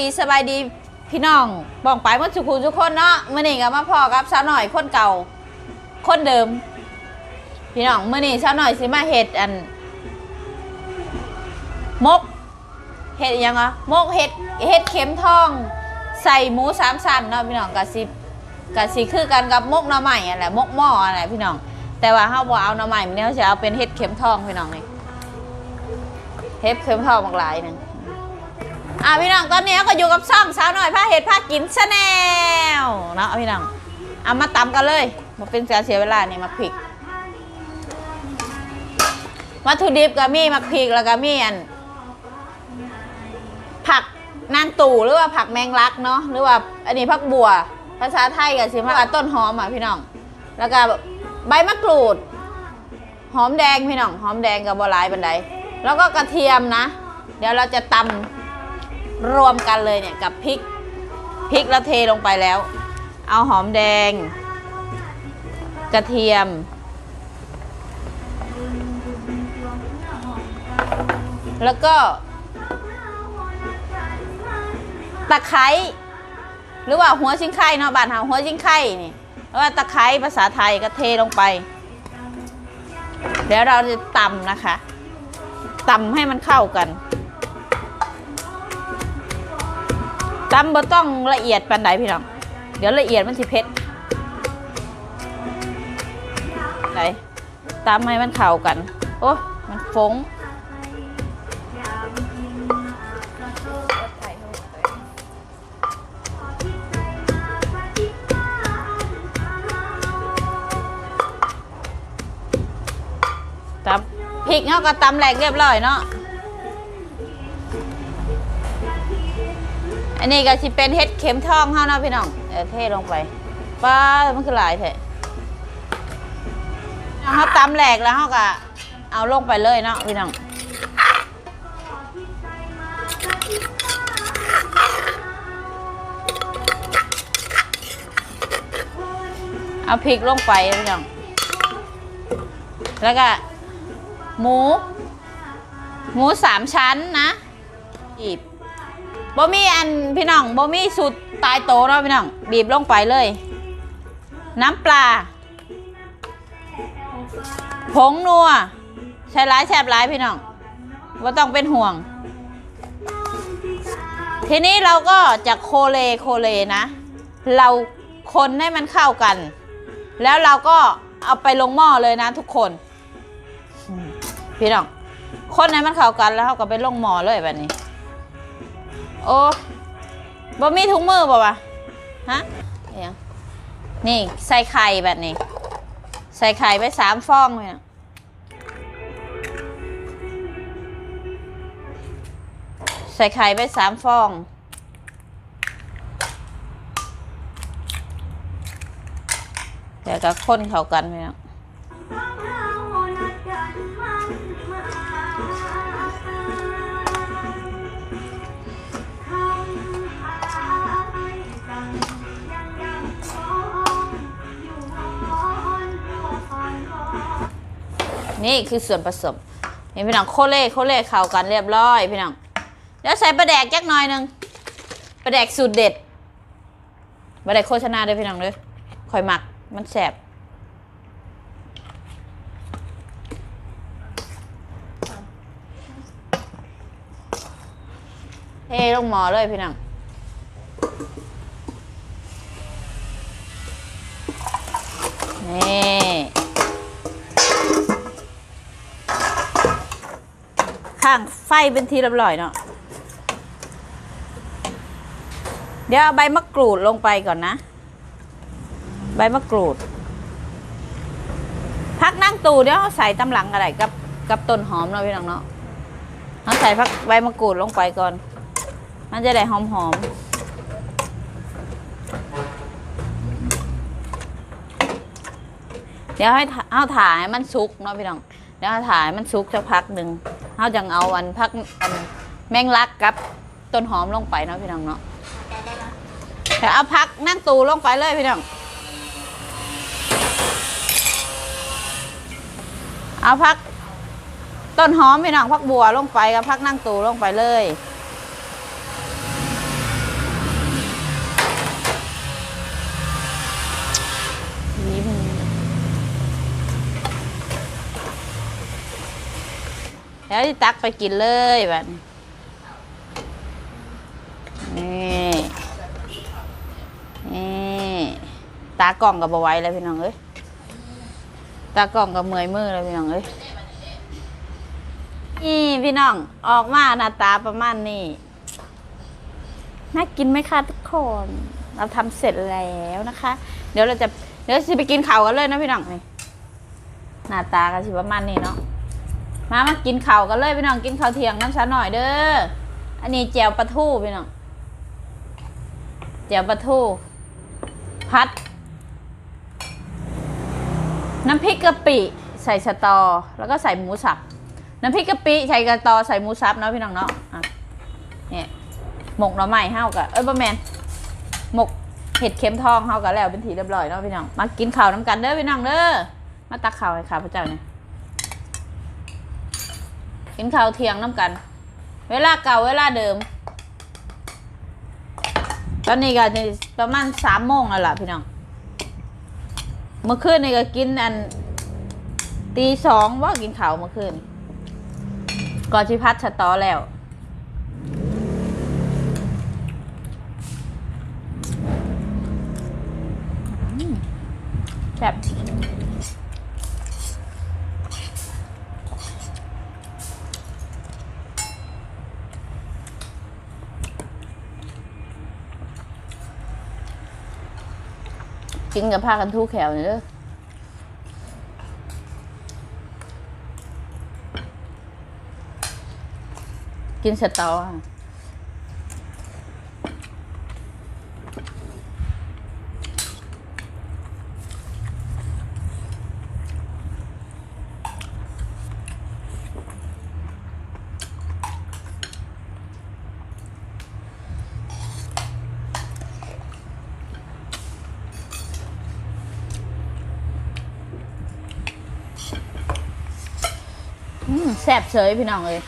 ดีสบายดีพี่น้องบ้องไปหมดทุกคนทุกคนเนาะมื่อนี้ก็มาพอกับสาวหน่อยคนเก่า คนเดิม พี่น้องมื่อนี้สาวหน่อยสิมาเห็ดอัน มกเห็ดยังอะมกเห็ดเห็ดเข็มทอง ใส่หมูสามสันเนาะพี่น้องกะสิกะสิคือกันกับมกหน่อไม้อะไรมกหม้ออะไรพี่น้อง แต่ว่าเฮาบ่เอาหน่อไม้มันเนี้ยเขาจะเอาเป็นเห็ดเข็มทองพี่น้องนี่เห็ดเข็มทองบางหลายหนึง อะพี่น้องตอนนี้ก็อยู่กับซ่องสาวหน่อยผ้าเห็ดผ้ากินชาแนลเนาะพี่น้องเอามาตำกันเลยมาเป็นเสียเสียเวลานี่มาพริกวัตถุดิบก็มีมักพริกแล้วก็มีอัน ผักนางตู่หรือว่าผักแมงลักเนาะหรือว่าอันนี้ผักบัว ภาษาไทยกับสิมาว่าต้นหอมอะพี่น้อง แล้วก็ใบมะกรูด หอมแดงพี่น้อง หอมแดงกับบหลายบันไดแล้วก็กระเทียมนะ เดี๋ยวเราจะตำ รวมกันเลยเนี่ยกับพริกพริกแล้วเทลงไปแล้ว เอาหอมแดง กระเทียม แล้วก็ตะไคร้หรือว่าหัวชิงไข่เนาะบ้านเฮาหัวชิงไข่นี่หรือว่าตะไคร้ภาษาไทยก็เทลงไป เดี๋ยวเราจะตำนะคะตำให้มันเข้ากัน ตำบ่ต้องละเอียดปานใดพี่น้อง เดี๋ยวละเอียดมันสิเผ็ดไหนตำให้มันเข้ากัน โอ้มันฟงตำพริกเขาก็ตำแหลกเรียบร้อยเนาะ อันนี้ก็สิเป็นเห็ดเข็มทองเขาเนาะพี่น้องเออเทลงไปป้ามันคือหลายแท้เขาตำแหลกแล้วเขาก็เอาลงไปเลยเนาะพี่น้องเอาพริกลงไปพี่น้องแล้วก็หมู หมูสามชั้นนะบีบ บ่มีอันพี่น้องบ่มีสูตรตายโตเนาะพี่น้องบีบลงไปเลย น้ำปลา ผงนัวใช้ร้ายแซบร้ายพี่น้องว่าต้องเป็นห่วง ทีนี้เราก็จะโคเลโคเลนะ เราคนให้มันเข้ากัน แล้วเราก็เอาไปลงหม้อเลยนะทุกคน พี่น้องคนให้มันเข้ากันแล้วเขาก็ไปลงหม้อเลยแบบนี้ โอ้บ่มีถุงมือบ่วะฮะอิหยังนี่ใส่ไข่แบบนี้ ใส่ไข่ไปสามฟองเลยนะใส่ไข่ไปสามฟอง เดี๋ยวก็คนเข้ากันพี่น้อ นี่คือส่วนผสมนี่พี่น้องโคเล่โคเล่เข้ากันเรียบร้อยพี่น้องแล้วใส่ปลาแดกจักหน่อยหนึ่งปลาแดกสูตรเด็ดปลาแดกโฆษณาด้วยพี่น้องเลยคอยหมักมันแสบเทลงหมอเลยพี่น้องนี่างไฟเป็นทีเรียบร้อยเนาะเดี๋ยวเอาใบมะกรูดลงไปก่อนนะ ใบมะกรูด พักนั่งตูเดี๋ยวใส่ตำหลังอะไรกับกับต้นหอมเนาะพี่น้องเนาะเขาใส่พักใบมะกรูดลงไปก่อน มันจะได้หอมหอมเดี๋ยวให้เอาถ่ายมันสุกเนาะพี่น้อง เดี๋ยวเอาถ่ายมันสุกสักพักหนึ่ง เขาจังเอาอันพักอันแมงลักกับต้นหอมลงไปเนาะพี่น้องเนาะแต่เอาพักนั่งตูลงไปเลยพี่น้อง เอาพักต้นหอมพี่น้องพักบัวลงไปกับพักนั่งตูลงไปเลย แล้วที่ตักไปกินเลยแบบนี้นี่นี่ตากล่องกับบไหว้เลยพี่น้องเอ้ยตากล่องกับเมื่อยมือเลยพี่น้องเอ้ยนี่พี่น้องออกมาหน้าตาประมาณนี้น่ากินไหมคะทุกคน เราทำเสร็จแล้วนะคะ เดี๋ยวเราจะเดี๋ยวจะไปกินข้าวกันเลยนะพี่น้องนี่หน้าตากันสิประมาณนี้เนาะ มามากินข้าวกันเลยพี่น้องกินข้าวเที่ยงน้ำชาหน่อยเด้อ อันนี้แจวปลาทูพี่น้องแจวปลาทูพัด น้ำพริกกะปิใส่สตอ แล้วก็ใส่หมูสับ น้ำพริกกะปิใส่กระตอใส่หมูสับเนาะพี่น้องเนาะอะเนี่ยหมกหน่อไม้เฮากะเอ้ยบะแมนหมกเห็ดเข็มทองเฮากะแล้วเป็นทีเรียบร้อยเนาะพี่น้อง มากินข้าวน้ำกันเด้อพี่น้องเด้อ มาตักข้าวให้ข้าพเจ้าเนี่ย กินข้าวเที่ยงน้ำกัน เวลาเก่าเวลาเดิม ตอนนี้ก็ประมาณสามโมงแล้วล่ะพี่น้อง เมื่อคืนนี่ก็กินอันตีสองว่ากินข้าวเมื่อคืนก่อนชิพัดสตอแล้วแบบ กินกับผ้ากันทุกแขวนี่เด้อกินสตอ แซ่บเฉยพี่น้องเลย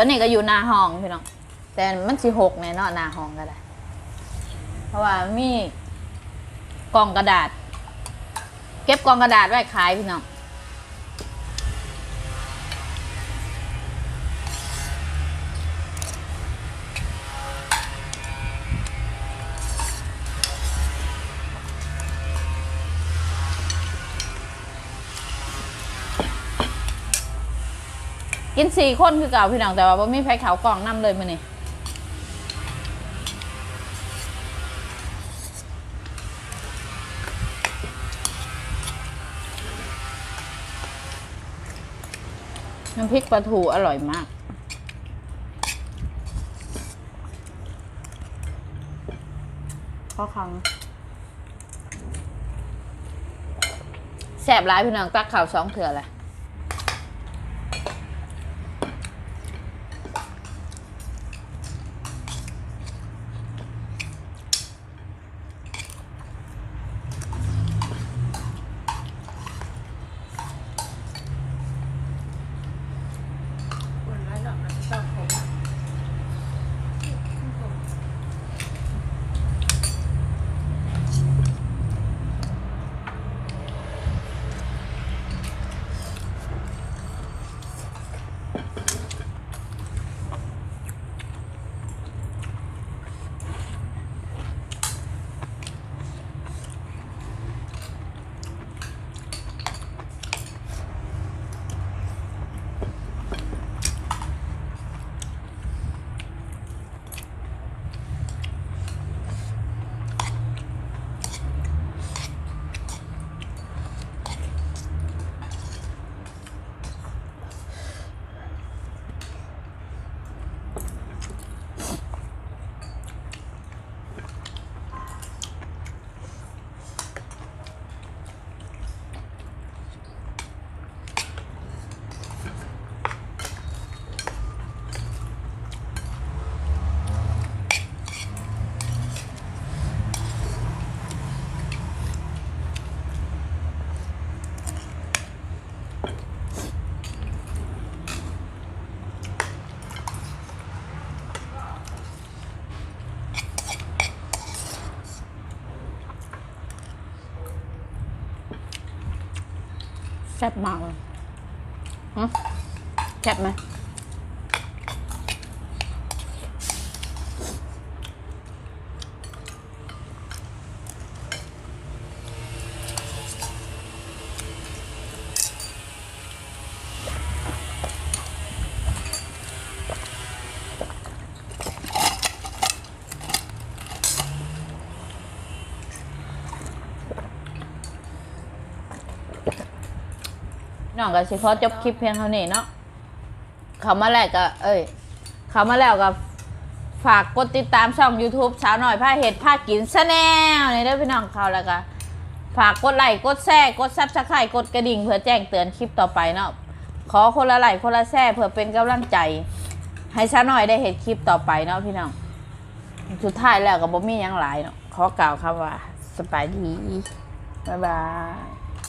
ตอนนี้ก็อยู่หน้าห้องพี่น้อง แต่มันสิหกแน่เนอนหน้าห้องก็ได้ เพราะว่ามีกล่องกระดาษ เก็บกล่องกระดาษไว้ขายพี่น้องกินสี่คนคือเก่าพี่น้องแต่ว่าบ่มีไผเขาวกล่องนํเลยมือนี้ำพริกปลาทูอร่อยมาก ข้อครั้งแสบร้ายพี่น้องตักข่าวสองเถื่อแหละ แซ่บมากเลยแซ่บไหม น้องก็สิขอจบคลิปเพียงเท่านี้เนาะเขามาแล้วก็เอ้ย เขามาแล้วก็ฝากกดติดตามช่อง YouTube สาวหน่อยผ้าเห็ดผ้ากินซะแนวนี่เด้อพี่น้องเขาแล้วก็ฝากกดไลค์กดแชร์กดซับสไครต์กดกระดิ่งเพื่อแจ้งเตือนคลิปต่อไปเนาะขอคนละไลค์คนละแชร์เพื่อเป็นกำลังใจ ให้สาวหน่อยได้เห็นคลิปต่อไปเนาะพี่น้องสุดท้ายแล้วก็บ่มียังหลายเนาะขอกล่าวคำว่าสบายดีบ๊ายบาย